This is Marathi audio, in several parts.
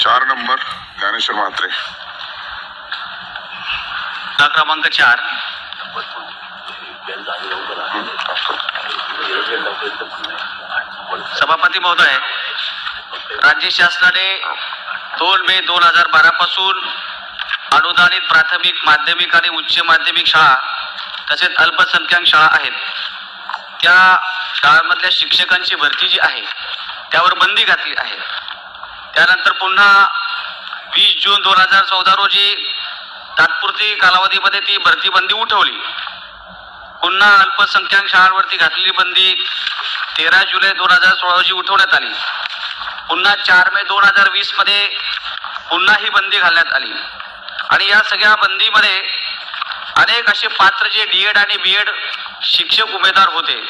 चार नंबर ज्ञानेश्वर म्हात्रे. क्रमांक चार. सभापती महोदय राज्य शासनाने दोन मे दोन हजार बारा पासून अनुदानित प्राथमिक माध्यमिक आणि उच्च माध्यमिक शाळा तसेच अल्पसंख्याक शाळा आहेत. त्या शाळांमधल्या शिक्षकांची भरती जी आहे त्यावर बंदी घातली आहे. त्यानंतर पुन्हा वीस जून दोन हजार चौदा रोजी तात्पुरती कालावधीमध्ये ती भरती बंदी उठवली. पुन्हा अल्पसंख्याक शाळांवरती घातलेली बंदी तेरा जुलै दोन हजार सोळा रोजी उठवण्यात आली. पुन्हा चार मे दोन हजार वीसमध्ये पुन्हा ही बंदी घालण्यात आली. आणि या सगळ्या बंदीमध्ये अनेक असे पात्र जे डी एड आणि बी एड शिक्षक उमेदवार होते.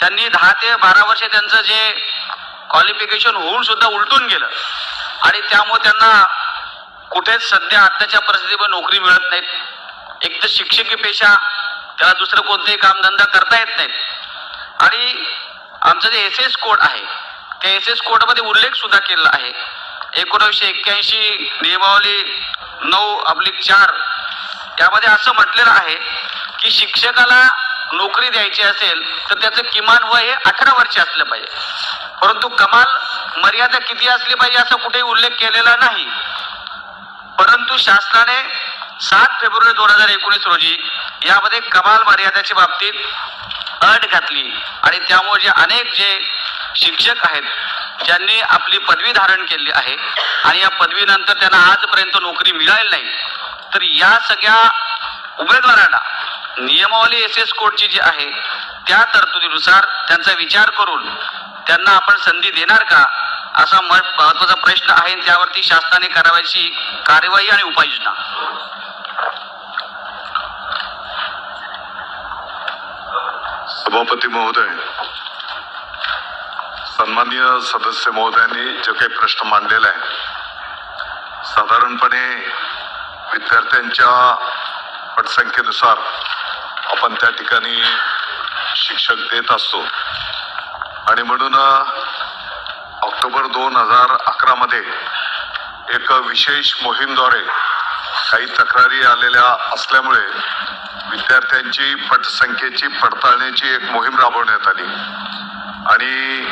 त्यांनी दहा ते बारा वर्षे त्यांचं जे क्वालिफिकेशन होऊन सुद्धा उलटून गेलं. आणि त्यामुळे त्यांना कुठेच सध्या आत्ताच्या परिस्थितीमध्ये नोकरी मिळत नाहीत. एक तर शिक्षकी पेशा त्याला दुसरं कोणतेही कामधंदा करता येत नाहीत. आणि आमचं जे एस एस कोड आहे त्या एस एस कोडमध्ये उल्लेख सुद्धा केलेला आहे. एकोणीसशे एक्क्याऐंशी नियमावली नऊ अब्लिक चार त्यामध्ये असं म्हटलेलं आहे की शिक्षकाला नोकरी द्यायची असेल तर त्याचं किमान वय हे अठरा वर्ष असलं पाहिजे. परंतु कमाल मर्यादा किती असली पाहिजे असं कुठेही उल्लेख केलेला नाही. परंतु शासनाने सात फेब्रुवारी दोन हजार एकोणीस रोजी यामध्ये कमाल मर्यादेच्या बाबतीत अट घातली आणि त्यामुळे जे अनेक जे शिक्षक आहेत ज्यांनी आपली पदवी धारण केली आहे आणि या पदवीनंतर त्यांना आजपर्यंत नोकरी मिळाली नाही तर या सगळ्या उमेदवारांना नियमावली एस एस कोडची जी आहे त्या तरतुदीनुसार त्यांचा विचार करून त्यांना आपण संधी देणार का? असा म- महत्त्वाचा प्रश्न आहे त्यावरती शासनाने करावायची कार्यवाही आणि उपाययोजना. सभापती महोदय सन्माननीय सदस्य महोदयांनी जे काही प्रश्न मांडलेला आहे साधारणपणे विद्यार्थ्यांच्या पटसंख्येनुसार आपण त्या ठिकाणी शिक्षक देत असतो. आणि म्हणून ऑक्टोबर दोन हजार अकरा मध्ये एक विशेष मोहीमद्वारे काही तक्रारी आलेल्या असल्यामुळे विद्यार्थ्यांची पटसंख्येची पडताळणीची एक मोहीम राबवण्यात आली. आणि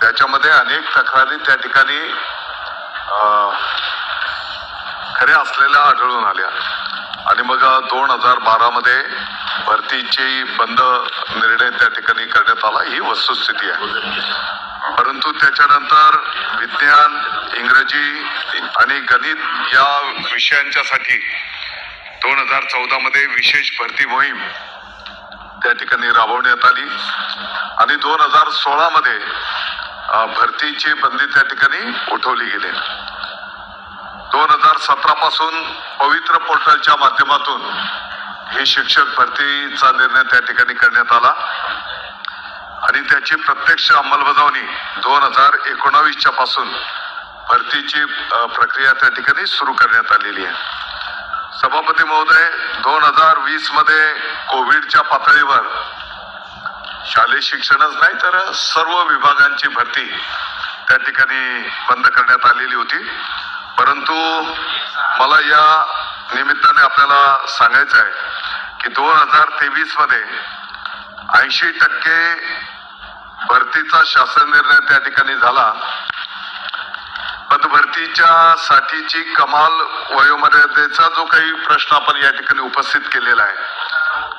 त्याच्यामध्ये अनेक तक्रारी त्या ठिकाणी खऱ्या असलेल्या आढळून आल्या. आणि मग दोन हजार बारामध्ये भरतीचे बंद निर्णय त्या ठिकाणी करण्यात आला. ही वस्तुस्थिती आहे. परंतु त्याच्यानंतर विज्ञान इंग्रजी आणि गणित या विषयांच्यासाठी दोन हजार चौदामध्ये विशेष भरती मोहीम त्या ठिकाणी राबवण्यात आली. आणि दोन हजार सोळामध्ये भरतीची बंदी त्या ठिकाणी उठवली गेली. दोन हजार सतरापासून पवित्र पोर्टलच्या माध्यमातून हे शिक्षक भरतीचा निर्णय त्या ठिकाणी करण्यात आला. आणि त्याची प्रत्यक्ष अंमलबजावणी दोन हजार एकोणावीसच्या पासून भरतीची प्रक्रिया त्या ठिकाणी सुरू करण्यात आलेली आहे. सभापती महोदय दोन हजार वीसमध्ये कोविडच्या पातळीवर शालेय शिक्षणच नाही तर सर्व विभागांची भरती त्या ठिकाणी बंद करण्यात आलेली होती. परंतु मला या निमित्ताने आपल्याला सांगायचं आहे की दोन हजार तेवीसमध्ये ऐंशी टक्के भरतीचा शासन निर्णय त्या ठिकाणी झाला. पदभरतीच्या साठीची कमाल वयोमर्यादेचा जो काही प्रश्न आपण या ठिकाणी उपस्थित केलेला आहे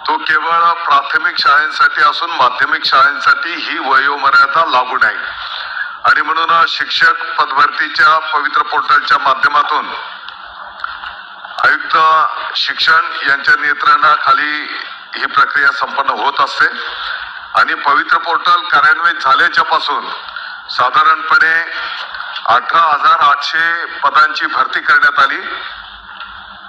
तो केवळ प्राथमिक शाळांसाठी असून माध्यमिक शाळांसाठी ही वयोमर्यादा लागू नाही. आणि म्हणून शिक्षक पदभरतीच्या पवित्र पोर्टलच्या माध्यमातून आयुक्त शिक्षण यांच्या नियंत्रणाखाली ही प्रक्रिया संपन्न होत असते. आणि पवित्र पोर्टल कार्यान्वित झाल्याच्या पासून साधारणपणे अठरा हजार आठशे पदांची भरती करण्यात आली.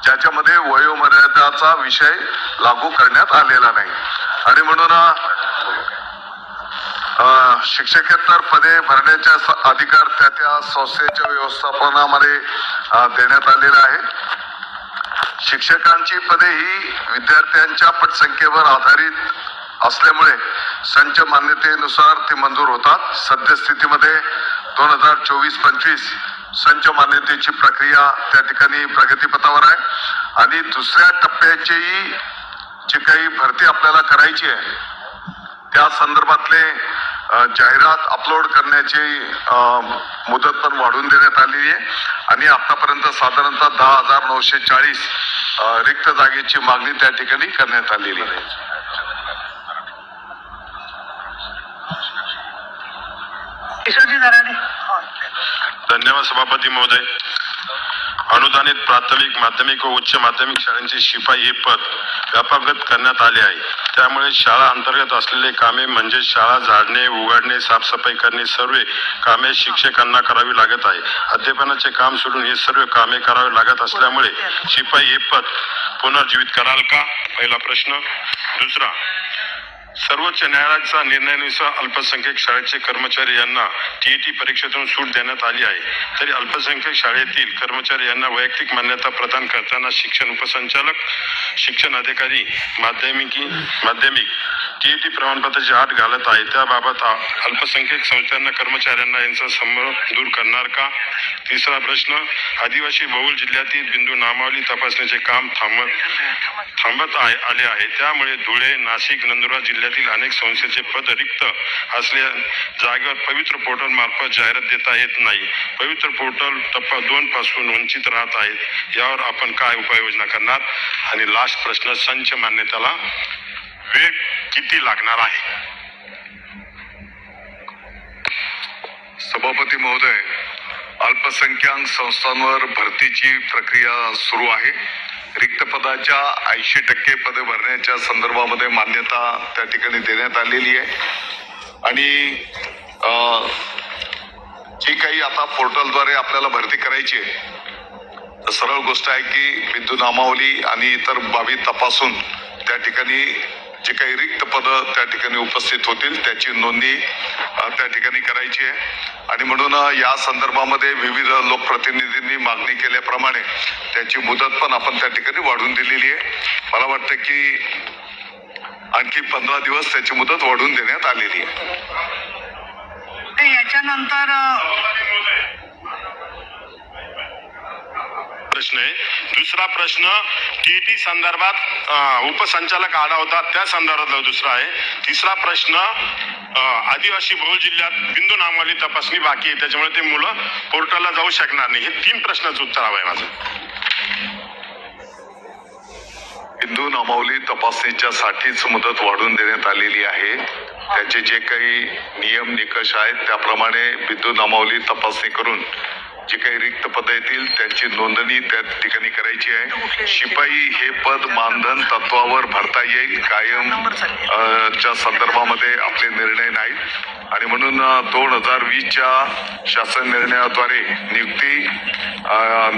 ज्याच्यामध्ये वयोमर्यादाचा विषय लागू करण्यात आलेला नाही. आणि म्हणून शिक्षकेतर पदे भरण्याचा अधिकार त्या त्या संस्थेच्या व्यवस्थापनामध्ये देण्यात आलेला आहे शिक्षकांची पदे ही विद्यार्थ्यांच्या पटसंख्येवर आधारित असल्यामुळे संच मान्यतेनुसार ते मंजूर होतात. सद्यस्थितीमध्ये दोन हजार चोवीस पंचवीस संच मान्यतेची प्रक्रिया त्या ठिकाणी प्रगतीपथावर आहे. आणि दुसऱ्या टप्प्याचीही जी काही भरती आपल्याला करायची आहे त्या संदर्भातले जाहिरात अपलोड करण्याची मुदत पण वाढवून देण्यात आलेली आहे. आणि आतापर्यंत साधारणतः दहा हजार नऊशे चाळीस रिक्त जागेची मागणी त्या ठिकाणी करण्यात आलेली आहे. धन्यवाद सभापती महोदय. अनुदानित प्राथमिक माध्यमिक व उच्च माध्यमिक शाळांचे शिपाई हे पद व्यापागत करण्यात आले आहे. त्यामुळे शाळा अंतर्गत असलेले कामे म्हणजे शाळा झाडणे उघडणे साफसफाई करणे सर्व कामे शिक्षकांना करावी लागत आहे. अध्यापनाचे काम सोडून हे सर्व कामे करावे लागत असल्यामुळे शिपाई हे पद पुनर्जीवित कराल का? पहिला प्रश्न. दुसरा सर्वोच्च न्यायालयाच्या निर्णयानुसार अल्पसंख्याक शाळेचे कर्मचारी यांना टीईटी परीक्षेतून सूट देण्यात आली आहे. तरी अल्पसंख्याक शाळेतील कर्मचारी यांना वैयक्तिक मान्यता प्रदान करताना शिक्षण उपसंचालक शिक्षण अधिकारी माध्यमिकी माध्यमिक टीईटी प्रमाणपत्राची आठ घालत आहे. त्याबाबत अल्पसंख्यक अल्पसंख्याक संस्थांना कर्मचाऱ्यांना यांचा संभ्रम दूर करणार का? तिसरा प्रश्न आदिवासी बहुल जिल्ह्यातील बिंदू नामावली तपासण्याचे काम थांबत थांबत आहे आले आहे. त्यामुळे धुळे नाशिक नंदुरबार जिल्ह्यातील अनेक संस्थेचे पद रिक्त असल्या जागेवर पवित्र पोर्टल मार्फत जाहिरात देता येत नाही. पवित्र पोर्टल टप्पा दोन पासून वंचित राहत आहेत. यावर आपण काय उपाययोजना करणार? आणि लास्ट प्रश्न संच मान्यताला वेळ किती लागणार आहे? सभापती महोदय अल्पसंख्याक संस्थांवर भरतीची प्रक्रिया सुरू आहे. रिक्त पदाच्या ऐंशी टक्के पदे भरण्याच्या संदर्भामध्ये मान्यता त्या ठिकाणी देण्यात आलेली आहे. आणि जी काही आता पोर्टलद्वारे आपल्याला भरती करायची आहे सरळ गोष्ट आहे की विद्युत नामावली आणि इतर बाबी तपासून त्या ठिकाणी जे काही रिक्त पदं त्या ठिकाणी उपस्थित होतील त्याची नोंदणी त्या ठिकाणी करायची आहे. आणि म्हणून या संदर्भामध्ये विविध लोकप्रतिनिधींनी मागणी केल्याप्रमाणे त्याची मुदत पण आपण त्या ठिकाणी वाढवून दिलेली आहे. मला वाटतं की आणखी पंधरा दिवस त्याची मुदत वाढवून देण्यात आलेली आहे. ते याच्यानंतर प्रश्न आहे. दुसरा प्रश्न टीटी संदर्भात उपसंचालक आला होता त्या संदर्भातला दुसरा आहे. तिसरा प्रश्न आदिवासी बहुल जिल्ह्यात बिंदू नामावली तपासणी बाकी आहे त्याच्यामुळे ते मुलं पोर्टलला जाऊ शकणार नाही. हे तीन प्रश्नाचं उत्तर हवं आहे माझं. बिंदू नामावली तपासणीच्या साठीच मुदत वाढून देण्यात आलेली आहे. त्याचे जे काही नियम निकष आहेत त्याप्रमाणे बिंदू नामावली तपासणी करून जे काही रिक्त पद येतील त्यांची नोंदणी त्या ठिकाणी करायची आहे. शिपाई हे पद मानधन तत्वावर भरता येईल कायम च्या संदर्भामध्ये आपले निर्णय नाहीत. आणि म्हणून दोन हजार वीसच्या शासन निर्णयाद्वारे नियुक्ती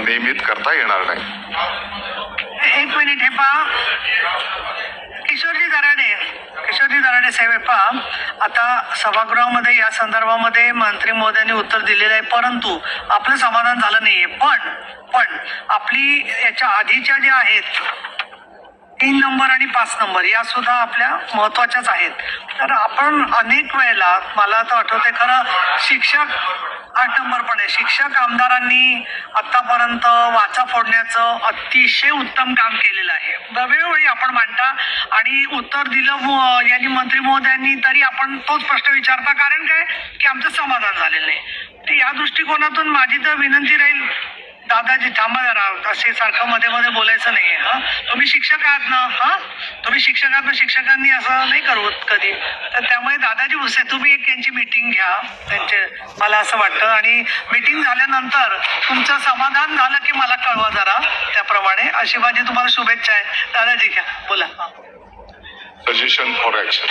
नियमित करता येणार नाही. एक मिनिट हे पहा. किशोरजी किशोरजी दराडे साहेब पहा. आता सभागृहामध्ये या संदर्भामध्ये मंत्री महोदयांनी उत्तर दिलेलं आहे. परंतु आपलं समाधान झालं नाहीये. पण पण आपली याच्या आधीच्या ज्या आहेत तीन नंबर आणि पाच नंबर या सुद्धा आपल्या महत्वाच्याच आहेत. तर आपण अनेक वेळेला मला तर आठवते खरं शिक्षक आठ नंबर पण आहे शिक्षक आमदारांनी आतापर्यंत वाचा फोडण्याचं अतिशय उत्तम काम केलेलं आहे. दवेवेळी आपण मांडता आणि उत्तर दिलं यांनी मंत्री महोदयांनी तरी आपण तोच प्रश्न विचारता. कारण काय? की आमचं समाधान झालेलं नाही ते या दृष्टिकोनातून माझी तर विनंती राहील दादाजी थांबा जरा. असे सारखं मध्ये मध्ये बोलायचं नाही हा? तुम्ही शिक्षक आहात ना हा? तुम्ही शिक्षक आहात ना शिक्षकांनी असं नाही करवत कधी. तर त्यामुळे दादाजी भुसे तुम्ही एक यांची मीटिंग घ्या त्यांचे मला असं वाटतं. आणि मीटिंग झाल्यानंतर तुमचं समाधान झालं की मला कळवा जरा. त्याप्रमाणे अशी माझी तुम्हाला शुभेच्छा आहे दादाजी घ्या बोला. Suggestion for action